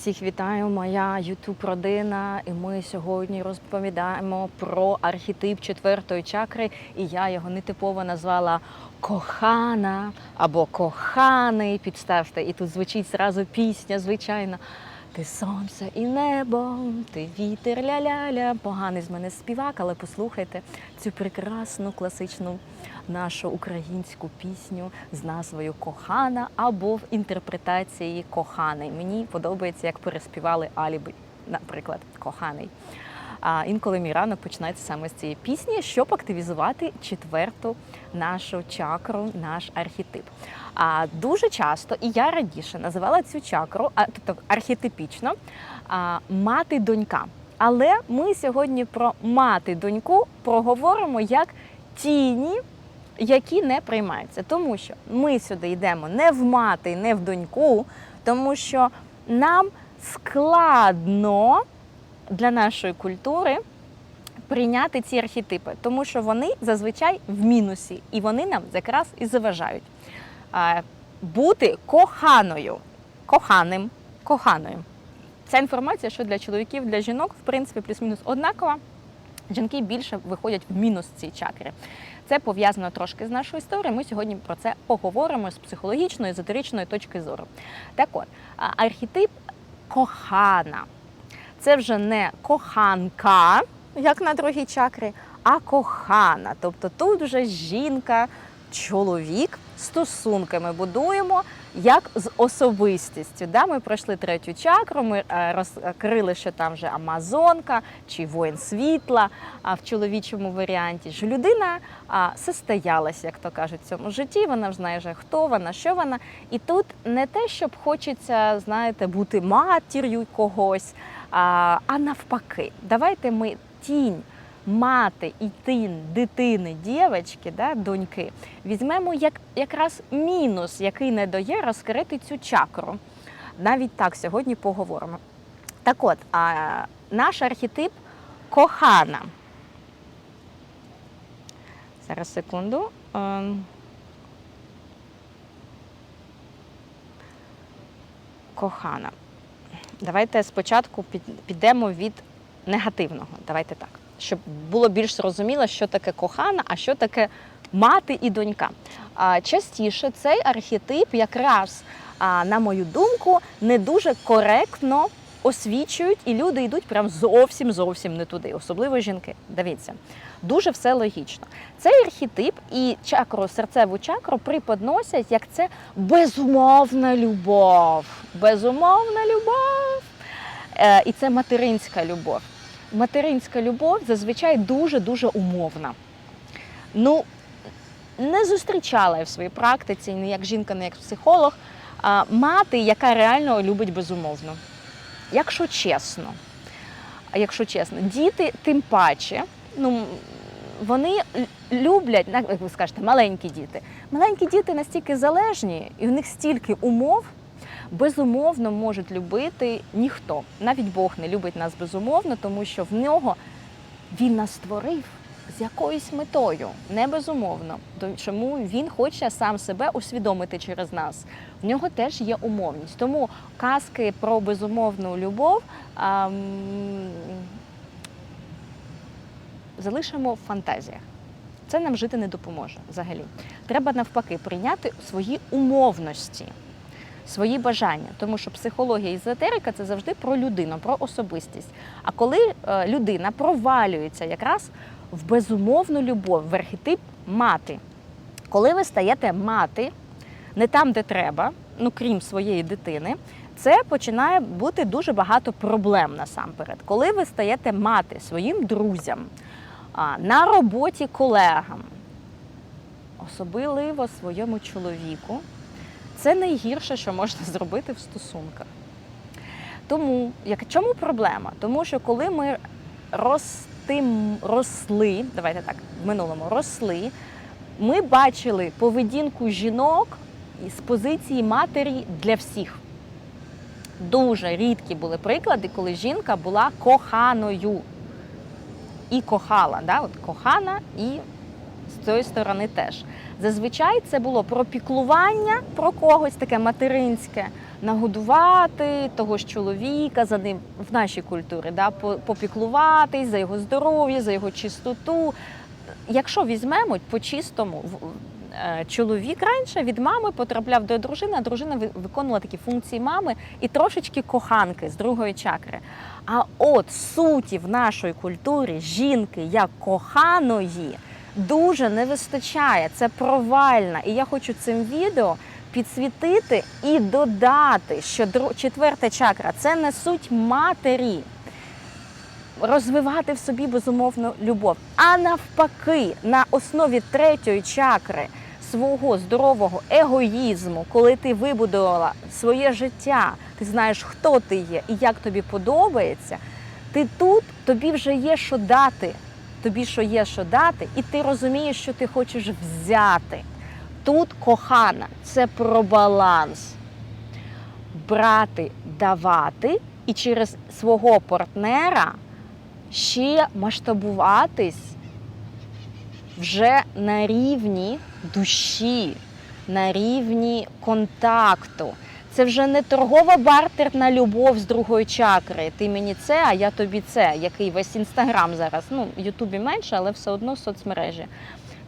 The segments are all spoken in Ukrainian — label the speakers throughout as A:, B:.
A: Всіх вітаю, моя ютуб родина. І ми сьогодні розповідаємо про архетип четвертої чакри. І я його нетипово назвала кохана або коханий. Підставте, і тут звучить зразу пісня, звичайно. Ти сонце і небо, ти вітер ля-ля-ля. Поганий з мене співак, але послухайте цю прекрасну класичну нашу українську пісню з назвою Кохана або в інтерпретації Коханий. Мені подобається, як переспівали Аліби, наприклад, Коханий. А інколи мій ранок починається саме з цієї пісні, щоб активізувати четверту нашу чакру, наш архетип. А дуже часто, і я раніше називала цю чакру, а тобто архетипічно, а, мати донька. Але ми сьогодні про мати доньку проговоримо як тіні, які не приймаються. Тому що ми сюди йдемо не в мати, не в доньку, тому що нам складно для нашої культури прийняти ці архетипи, тому що вони зазвичай в мінусі, і вони нам якраз і заважають. Бути коханою, коханим, коханою. Ця інформація, що для чоловіків, для жінок, в принципі, плюс-мінус однакова. Жінки більше виходять в мінус ці чакри. Це пов'язано трошки з нашою історією. Ми сьогодні про це поговоримо з психологічної, езотеричної точки зору. Так от, архетип кохана. Це вже не коханка, як на другій чакрі, а кохана. Тобто тут вже жінка, чоловік стосунки ми будуємо як з особистістю. Да? Ми пройшли третю чакру, ми е, розкрили, що там вже Амазонка чи воїн світла в чоловічому варіанті. Що людина состоялась, як то кажуть, в цьому житті. Вона вже знає, вже хто вона, що вона. І тут не те, щоб хочеться, знаєте, бути матір'ю когось, а навпаки, давайте ми тінь мати і тин дитини, дівчатки, да, доньки, візьмемо як якраз мінус, який не дає розкрити цю чакру. Навіть так сьогодні поговоримо. Так от, а, наш архетип кохана. Зараз секунду. Ем. Кохана. Давайте спочатку підемо від негативного. Давайте так, щоб було більш зрозуміло, що таке кохана, а що таке мати і донька. А, Частіше цей архетип якраз, на мою думку, не дуже коректно освічують, і люди йдуть прям зовсім зовсім не туди, особливо жінки. Дивіться, дуже все логічно. Цей архетип і чакру, серцеву чакру приподносять як це безумовна любов. Безумовна любов. Е, і це материнська любов. Материнська любов зазвичай дуже-дуже умовна. Ну, не зустрічала я в своїй практиці, ні як жінка, ні як психолог, а, мати, яка реально любить безумовно. Якщо чесно, якщо чесно, діти тим паче, ну, вони люблять, як ви скажете, маленькі діти. Маленькі діти настільки залежні, і в них стільки умов, безумовно можуть любити ніхто. Навіть Бог не любить нас безумовно, тому що в нього він нас створив з якоюсь метою, не безумовно. Чому він хоче сам себе усвідомити через нас? В нього теж є умовність. Тому казки про безумовну любов ам, залишимо в фантазіях. Це нам жити не допоможе взагалі. Треба навпаки прийняти свої умовності свої бажання, тому що психологія і езотерика це завжди про людину, про особистість. А коли е, людина провалюється якраз в безумовну любов, в архетип мати, коли ви стаєте мати не там, де треба, ну крім своєї дитини, це починає бути дуже багато проблем насамперед. Коли ви стаєте мати своїм друзям, на роботі колегам, особливо своєму чоловіку, це найгірше, що можна зробити в стосунках. Тому, як чому проблема? Тому що коли ми ростим, росли, давайте так, в минулому росли, ми бачили поведінку жінок з позиції матері для всіх. Дуже рідкі були приклади, коли жінка була коханою і кохала. Да? От кохана і з цієї сторони теж. Зазвичай це було про піклування про когось таке материнське, нагодувати того ж чоловіка, за ним в нашій культурі, да, попіклуватись за його здоров'я, за його чистоту. Якщо візьмемо по чистому, е, чоловік раніше від мами потрапляв до дружини, а дружина виконувала такі функції мами і трошечки коханки з другої чакри. А от суті в нашій культурі жінки як коханої дуже не вистачає. Це провальна. І я хочу цим відео підсвітити і додати, що четверта чакра це не суть матері. Розвивати в собі безумовно любов. А навпаки, на основі третьої чакри свого здорового егоїзму, коли ти вибудувала своє життя, ти знаєш, хто ти є і як тобі подобається, ти тут тобі вже є що дати. Тобі що є що дати, і ти розумієш, що ти хочеш взяти. Тут кохана це про баланс. Брати, давати і через свого партнера ще масштабуватись вже на рівні душі, на рівні контакту. Це вже не торгова бартерна любов з другої чакри. Ти мені це, а я тобі це, який весь інстаграм зараз. Ну, Ютубі менше, але все одно соцмережі.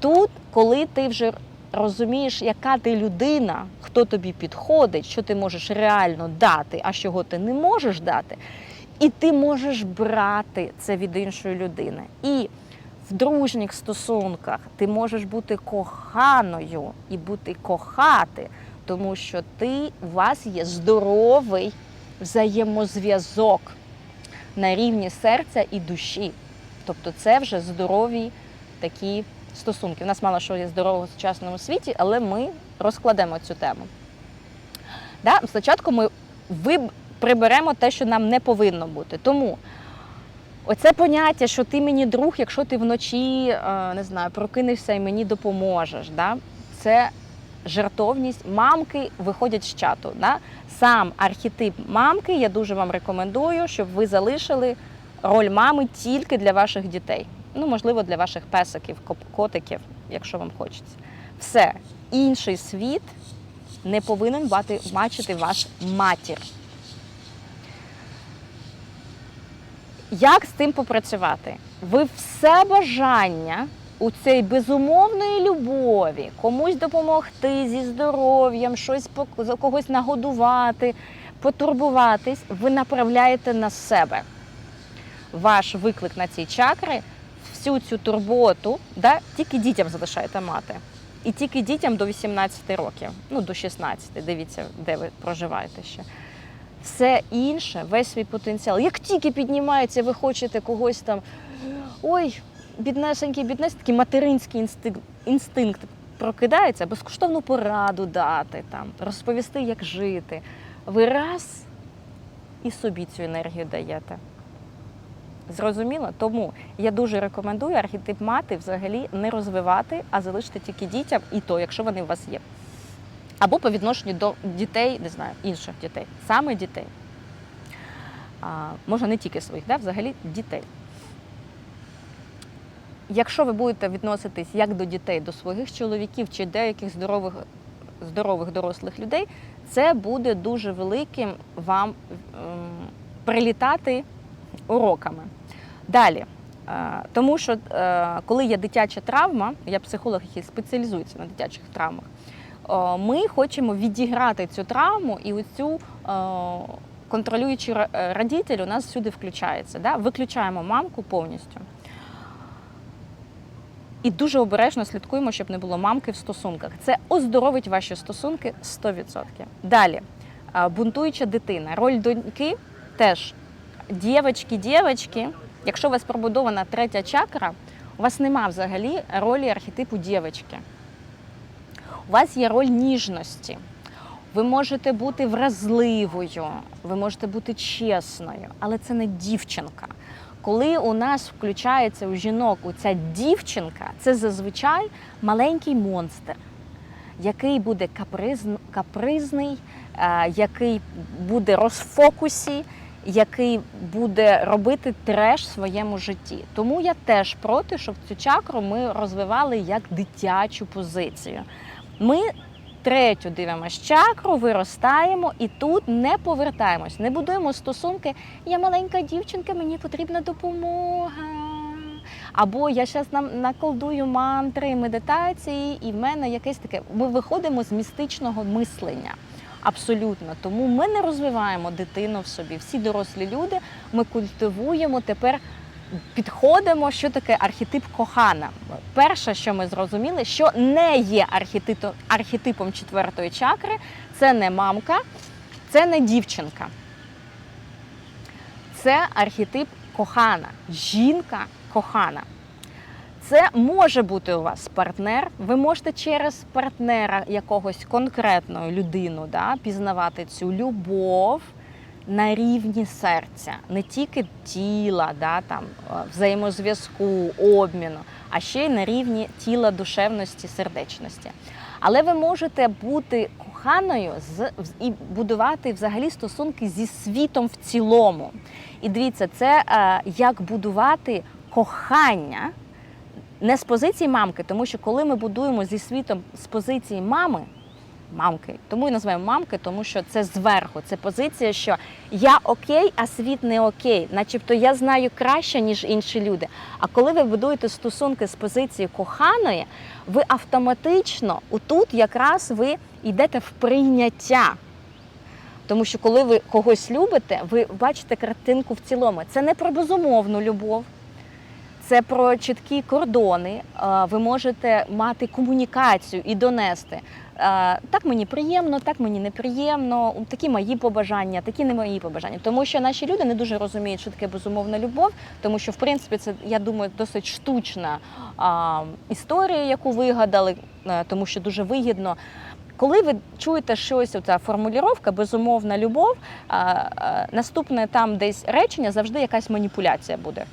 A: Тут, коли ти вже розумієш, яка ти людина, хто тобі підходить, що ти можеш реально дати, а чого ти не можеш дати, і ти можеш брати це від іншої людини. І в дружніх стосунках ти можеш бути коханою і бути кохати, тому що ти у вас є здоровий взаємозв'язок на рівні серця і душі. Тобто це вже здорові такі стосунки. У нас мало що є здорового в сучасному світі, але ми розкладемо цю тему. Да? Спочатку ми приберемо те, що нам не повинно бути. Тому оце поняття, що ти мені друг, якщо ти вночі е, не знаю, прокинешся і мені допоможеш. Да? Це жертовність. Мамки виходять з чату. Да? Сам архетип мамки я дуже вам рекомендую, щоб ви залишили роль мами тільки для ваших дітей. Ну, можливо, для ваших песиків, котиків, якщо вам хочеться. Все, інший світ не повинен бати, бачити ваш матір. Як з цим попрацювати? Ви все бажання у цій безумовної любові, комусь допомогти зі здоров'ям, щось когось нагодувати, потурбуватись, ви направляєте на себе. Ваш виклик на ці чакри, всю цю турботу, да, тільки дітям залишаєте мати. І тільки дітям до 18 років, ну до 16, дивіться, де ви проживаєте ще. Все інше, весь свій потенціал. Як тільки піднімається, ви хочете когось там, ой, біднесенький, біднесенький, такий материнський інстинкт, інстинкт прокидається, безкоштовну пораду дати, там, розповісти, як жити. Ви раз і собі цю енергію даєте. Зрозуміло? Тому я дуже рекомендую архетип мати взагалі не розвивати, а залишити тільки дітям, і то, якщо вони у вас є. Або по відношенню до дітей, не знаю, інших дітей, саме дітей. А, може, не тільки своїх, да? взагалі дітей. Якщо ви будете відноситись як до дітей, до своїх чоловіків чи деяких здорових, здорових дорослих людей, це буде дуже великим вам ем, прилітати уроками. Далі. Е, Тому що е, коли є дитяча травма, я психолог, який спеціалізується на дитячих травмах, ми хочемо відіграти цю травму і оцю о, контролюючий ра- е, родитель у нас сюди включається. Да? Виключаємо мамку повністю. І дуже обережно слідкуємо, щоб не було мамки в стосунках. Це оздоровить ваші стосунки 100%. Далі, бунтуюча дитина. Роль доньки теж дівочки, дівочки. Якщо у вас пробудована третя чакра, у вас нема взагалі ролі архетипу дівочки. У вас є роль ніжності. Ви можете бути вразливою, ви можете бути чесною, але це не дівчинка. Коли у нас включається у жінок оця дівчинка, це зазвичай маленький монстр, який буде капризн, капризний, е, який буде розфокусі, який буде робити треш в своєму житті. Тому я теж проти, щоб цю чакру ми розвивали як дитячу позицію. Ми третю дивимось чакру, виростаємо і тут не повертаємось, не будуємо стосунки. Я маленька дівчинка, мені потрібна допомога. Або я зараз наколдую мантри, медитації, і в мене якесь таке. Ми виходимо з містичного мислення. Абсолютно. Тому ми не розвиваємо дитину в собі. Всі дорослі люди ми культивуємо тепер. Підходимо, що таке архетип кохана. Перше, що ми зрозуміли, що не є архетипом, четвертої чакри, це не мамка, це не дівчинка. Це архетип кохана, жінка кохана. Це може бути у вас партнер. Ви можете через партнера якогось конкретної людину да, пізнавати цю любов на рівні серця, не тільки тіла, да, там, е, взаємозв'язку, обміну, а ще й на рівні тіла, душевності, сердечності. Але ви можете бути коханою з і будувати взагалі стосунки зі світом в цілому. І дивіться, це е, як будувати кохання не з позиції мамки, тому що коли ми будуємо зі світом з позиції мами, мамки, тому і називаємо мамки, тому що це зверху, це позиція, що я окей, а світ не окей, начебто я знаю краще, ніж інші люди. А коли ви будуєте стосунки з позиції коханої, ви автоматично отут якраз ви йдете в прийняття. Тому що коли ви когось любите, ви бачите картинку в цілому. Це не про безумовну любов, це про чіткі кордони. Ви можете мати комунікацію і донести. Е, Так мені приємно, так мені неприємно, такі мої побажання, такі не мої побажання. Тому що наші люди не дуже розуміють, що таке безумовна любов, тому що в принципі це я думаю досить штучна а, історія, яку вигадали, е, тому що дуже вигідно. Коли ви чуєте щось, оця формулювання, безумовна любов, а, а, наступне там десь речення завжди якась маніпуляція буде.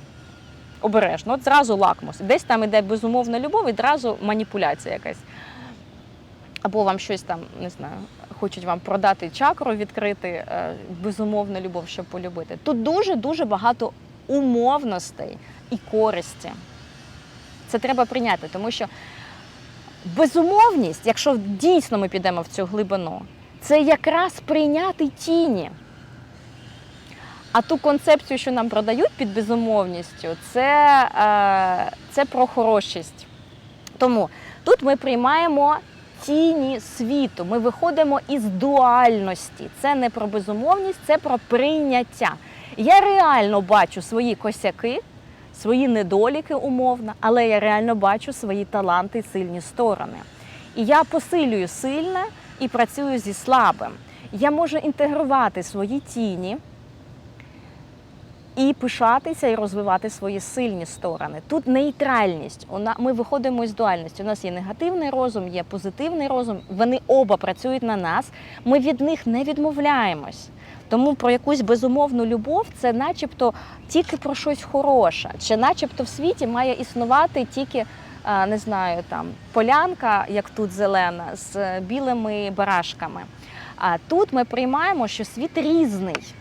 A: Обережно, от зразу лакмус. Десь там іде безумовна любов, і одразу маніпуляція якась. Або вам щось там, не знаю, хочуть вам продати чакру, відкрити е, безумовна любов, щоб полюбити. Тут дуже-дуже багато умовностей і користі. Це треба прийняти, тому що безумовність, якщо дійсно ми підемо в цю глибину, це якраз прийняти тіні. А ту концепцію, що нам продають під безумовністю, це, е, це про хорошість. Тому тут ми приймаємо тіні світу, ми виходимо із дуальності. Це не про безумовність, це про прийняття. Я реально бачу свої косяки, свої недоліки умовно, але я реально бачу свої таланти і сильні сторони. І я посилюю сильне і працюю зі слабим. Я можу інтегрувати свої тіні і пишатися і розвивати свої сильні сторони. Тут нейтральність. Ми виходимо із дуальності. У нас є негативний розум, є позитивний розум. Вони оба працюють на нас. Ми від них не відмовляємось. Тому про якусь безумовну любов це начебто тільки про щось хороше, чи начебто в світі має існувати тільки. Не знаю, там полянка, як тут зелена, з білими барашками. А тут ми приймаємо, що світ різний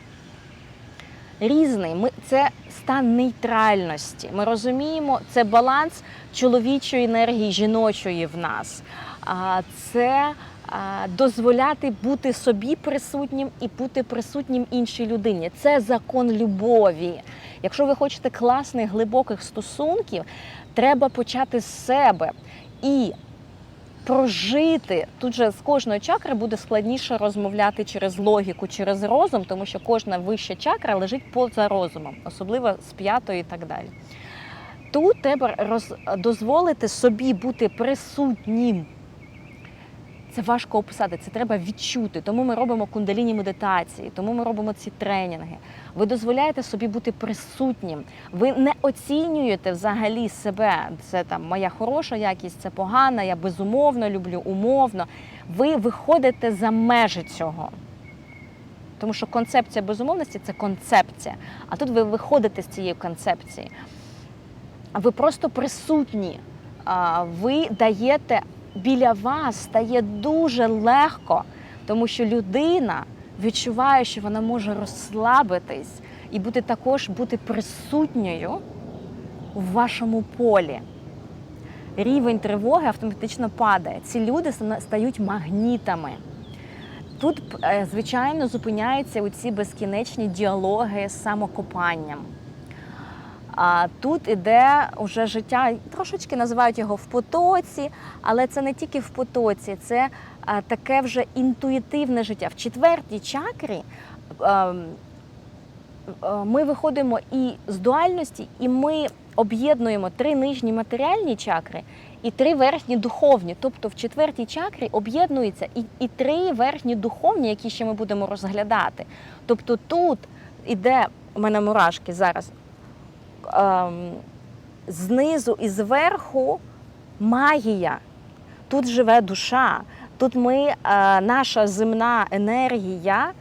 A: різний. Ми це стан нейтральності. Ми розуміємо, це баланс чоловічої енергії, жіночої в нас. А це дозволяти бути собі присутнім і бути присутнім іншій людині. Це закон любові. Якщо ви хочете класних глибоких стосунків, треба почати з себе і прожити. Тут же з кожної чакри буде складніше розмовляти через логіку, через розум, тому що кожна вища чакра лежить поза розумом, особливо з п'ятої і так далі. Тут треба роз... дозволити собі бути присутнім. Це важко описати, це треба відчути. Тому ми робимо кундаліні медитації, тому ми робимо ці тренінги. Ви дозволяєте собі бути присутнім. Ви не оцінюєте взагалі себе. Це там моя хороша якість, це погана, я безумовно люблю, умовно. Ви виходите за межі цього. Тому що концепція безумовності це концепція. А тут ви виходите з цієї концепції. Ви просто присутні. Ви даєте біля вас стає дуже легко, тому що людина відчуває, що вона може розслабитись і бути також бути присутньою в вашому полі. рівень тривоги автоматично падає. Ці люди стають магнітами. Тут, е, звичайно, зупиняються ці безкінечні діалоги з самокопанням. А тут іде уже життя, трошечки називають його в потоці, але це не тільки в потоці, це таке вже інтуїтивне життя. В четвертій чакрі ем, е, ми виходимо і з дуальності, і ми об'єднуємо три нижні матеріальні чакри і три верхні духовні. Тобто в четвертій чакрі об'єднуються і, і три верхні духовні, які ще ми будемо розглядати. Тобто тут іде у мене мурашки зараз ем, знизу і зверху магія. Тут живе душа. Тут ми, е, наша земна енергія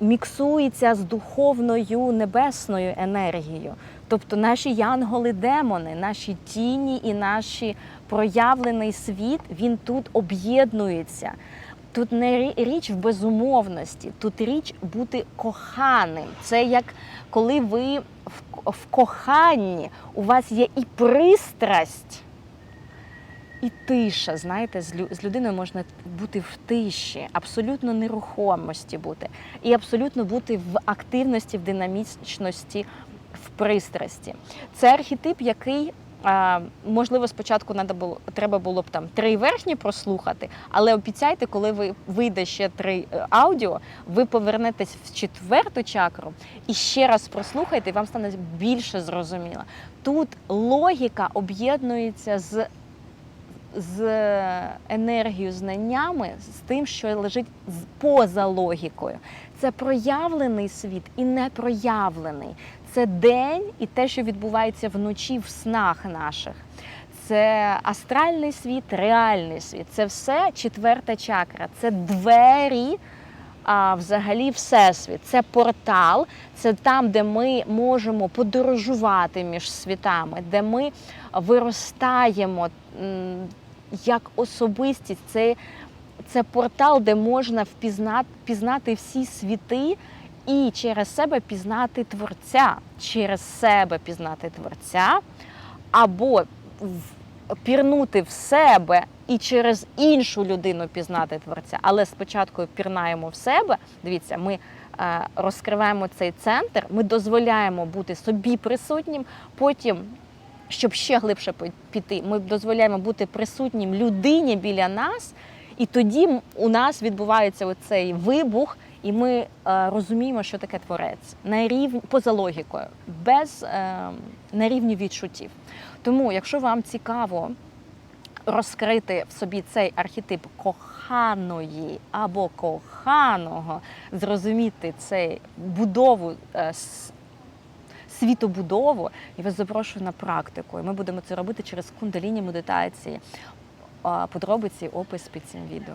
A: міксується з духовною небесною енергією. Тобто наші янголи-демони, наші тіні і наш проявлений світ, він тут об'єднується. Тут не річ в безумовності, тут річ бути коханим. Це як коли ви в, коханні, у вас є і пристрасть, і тиша. Знаєте, з людиною можна бути в тиші, абсолютно нерухомості бути, і абсолютно бути в активності, в динамічності, в пристрасті. Це архетип, який. Можливо, спочатку надо було треба було б там три верхні прослухати, але обіцяйте, коли ви вийде ще три е, аудіо, ви повернетесь в четверту чакру і ще раз прослухайте, і вам стане більше зрозуміло. Тут логіка об'єднується з з енергією, знаннями, з тим, що лежить поза логікою. Це проявлений світ і непроявлений. Це день і те, що відбувається вночі в снах наших. Це астральний світ, реальний світ. Це все четверта чакра. Це двері. А взагалі всесвіт це портал, це там, де ми можемо подорожувати між світами, де ми виростаємо як особистість. Це, це портал, де можна впізнати пізнати всі світи і через себе пізнати творця, через себе пізнати творця, або пірнути в себе і через іншу людину пізнати творця. Але спочатку пірнаємо в себе. Дивіться, ми е, розкриваємо цей центр, ми дозволяємо бути собі присутнім. Потім, щоб ще глибше піти, ми дозволяємо бути присутнім людині біля нас, і тоді у нас відбувається оцей вибух. І ми е, розуміємо, що таке творець на рівні поза логікою, без е, на рівні відчуттів. Тому, якщо вам цікаво розкрити в собі цей архетип коханої або коханого, зрозуміти цей будову. е, Світобудову, я вас запрошую на практику. І ми будемо це робити через кундаліні медитації. А, Подробиці, опис під цим відео.